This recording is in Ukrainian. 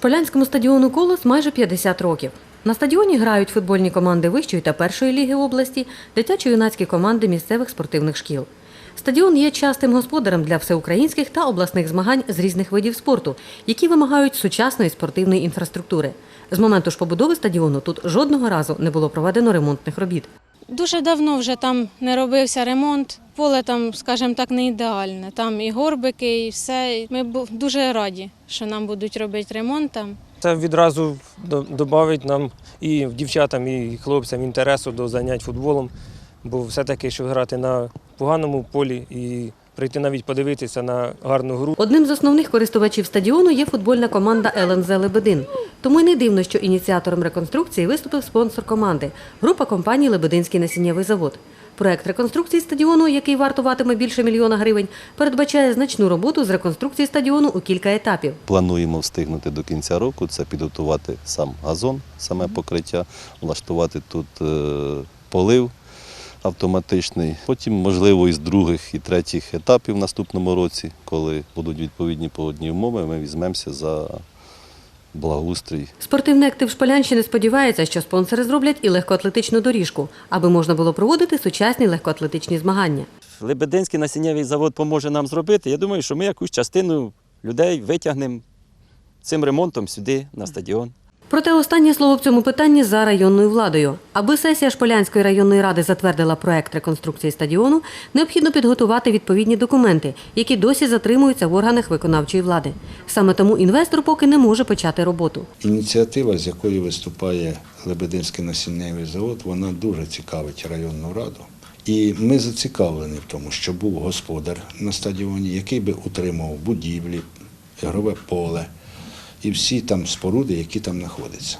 Шполянському стадіону Колос майже 50 років. На стадіоні грають футбольні команди вищої та першої ліги області, дитячо-юнацькі команди місцевих спортивних шкіл. Стадіон є частим господарем для всеукраїнських та обласних змагань з різних видів спорту, які вимагають сучасної спортивної інфраструктури. З моменту ж побудови стадіону тут жодного разу не було проведено ремонтних робіт. Дуже давно вже там не робився ремонт. Поле там, скажімо так, не ідеальне. Там і горбики, і все. Ми дуже раді, що нам будуть робити ремонт там. Це відразу додавить нам і дівчатам, і хлопцям інтересу до занять футболом, бо все-таки, що грати на поганому полі і прийти навіть подивитися на гарну гру. Одним з основних користувачів стадіону є футбольна команда ЛНЗ Лебедин. Тому й не дивно, що ініціатором реконструкції виступив спонсор команди група компаній Лебединський насіннєвий завод. Проект реконструкції стадіону, який вартуватиме більше мільйона гривень, передбачає значну роботу з реконструкції стадіону у кілька етапів. Плануємо встигнути до кінця року. Це підготувати сам газон, саме покриття, влаштувати тут е, полив автоматичний. Потім, можливо, із других і третіх етапів в наступному році, коли будуть відповідні погодні умови, ми візьмемося за благоустрій Спортивний актив Шполянщини сподівається, що спонсори зроблять і легкоатлетичну доріжку, аби можна було проводити сучасні легкоатлетичні змагання. Лебединський насіннєвий завод поможе нам зробити. Я думаю, що ми якусь частину людей витягнемо цим ремонтом сюди, на стадіон. Проте останнє слово в цьому питанні за районною владою. Аби сесія Шполянської районної ради затвердила проект реконструкції стадіону, необхідно підготувати відповідні документи, які досі затримуються в органах виконавчої влади. Саме тому інвестор поки не може почати роботу. Ініціатива, з якою виступає Лебединський насінневий завод, вона дуже цікавить районну раду. І ми зацікавлені в тому, що був господар на стадіоні, який би утримував будівлі, ігрове поле і всі там споруди, які там знаходяться.